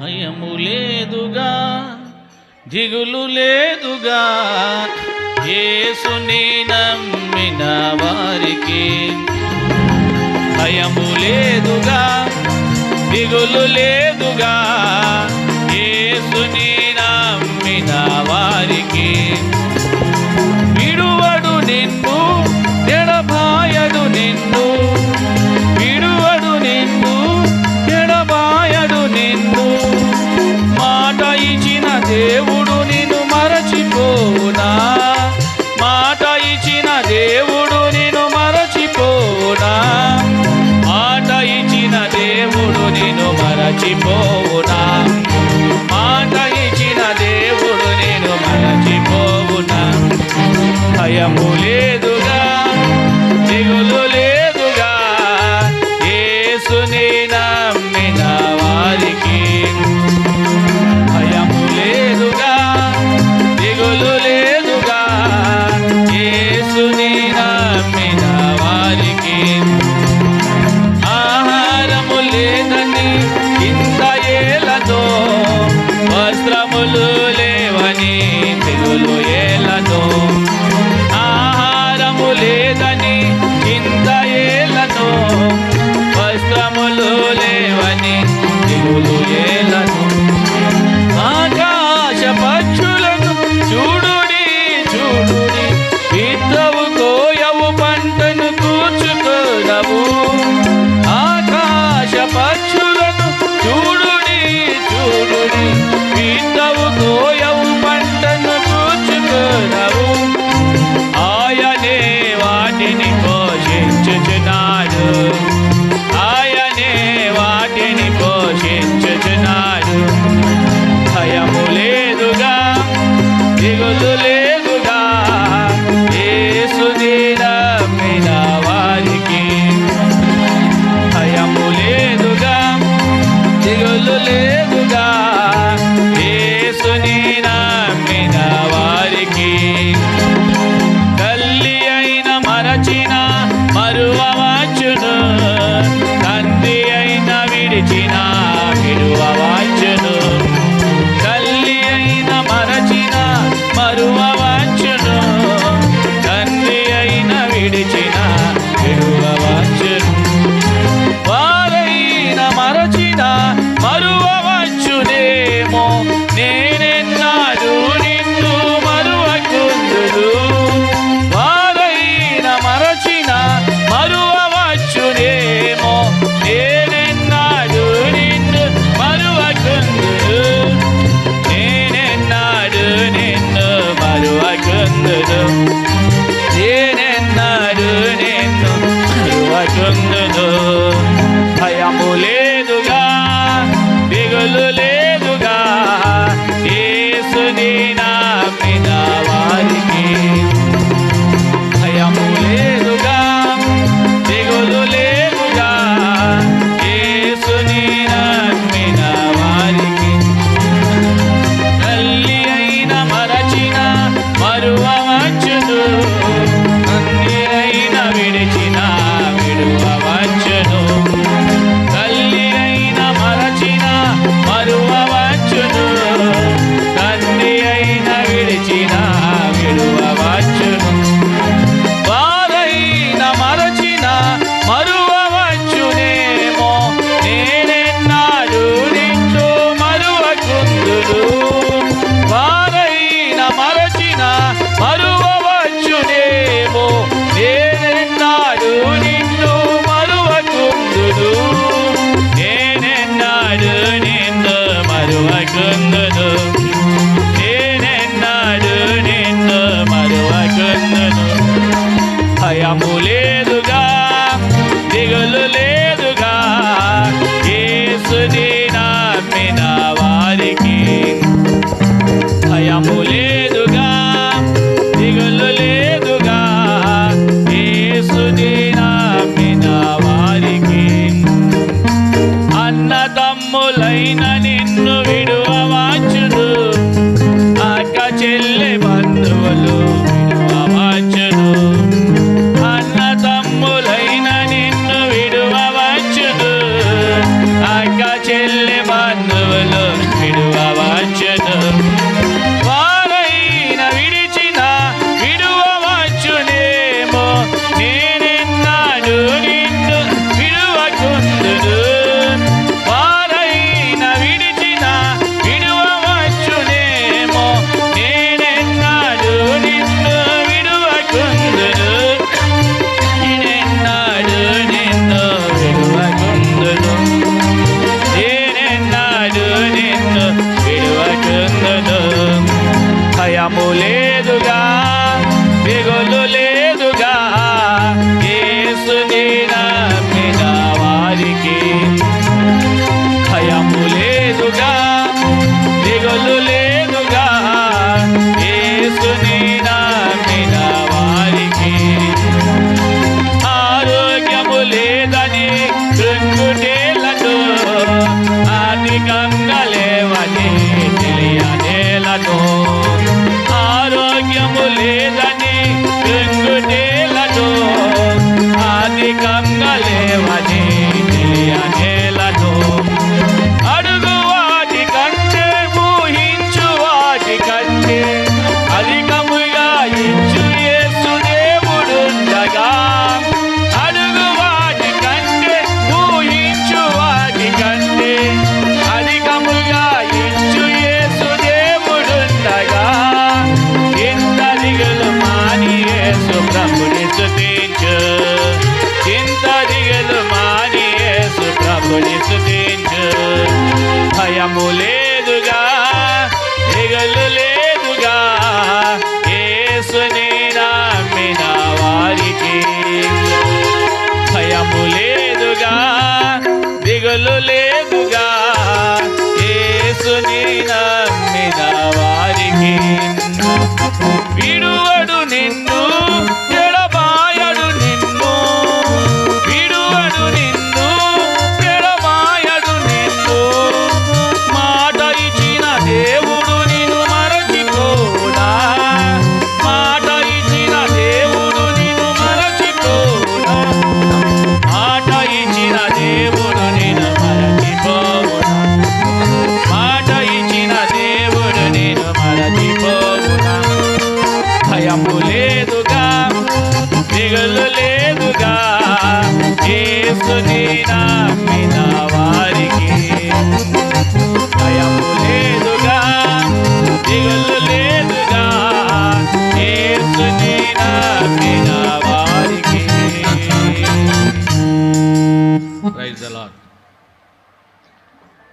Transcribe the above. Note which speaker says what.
Speaker 1: భయము లేదుగా దిగులు లేదుగా. యేసుని నమ్మిన వారికి భయము లేదుగా దిగులు లేదుగా. యేసుని మరచిపోవునా? మాట ఇచ్చిన దేవుడు నేను మరచిపోవునా? భయము లేదు దిగులు లేవుగా. ఏసుని నమ్మిన వారికి. తల్లి అయిన మరచిన మరువవచ్చును. తండ్రి అయిన విడిచిన విడువ বললে കണ്ണനു నేనెన్నాడు నిన్ను మరువకున్నను భయము లేదుగా దిగులు లేదుగా ఏసుని నమ్మిన వారికి. ఆయన నిన్ను విడువవాచును. అక్క చెల్లె బంధువులు విడువవాచును. అన్న తమ్ములైన నిన్ను విడువవాచును. అక్క చెల్లె బంధువులు విడువ లేదుగా దిగులు లేదుగా ఏసుని నమ్మిన వారికి. ఆరోగ్యము లేదని కృంగుటేలతో ఆర్థికంగా ఆరోగ్యము లేదని యేసుని నమ్మిన వారికి. వీడు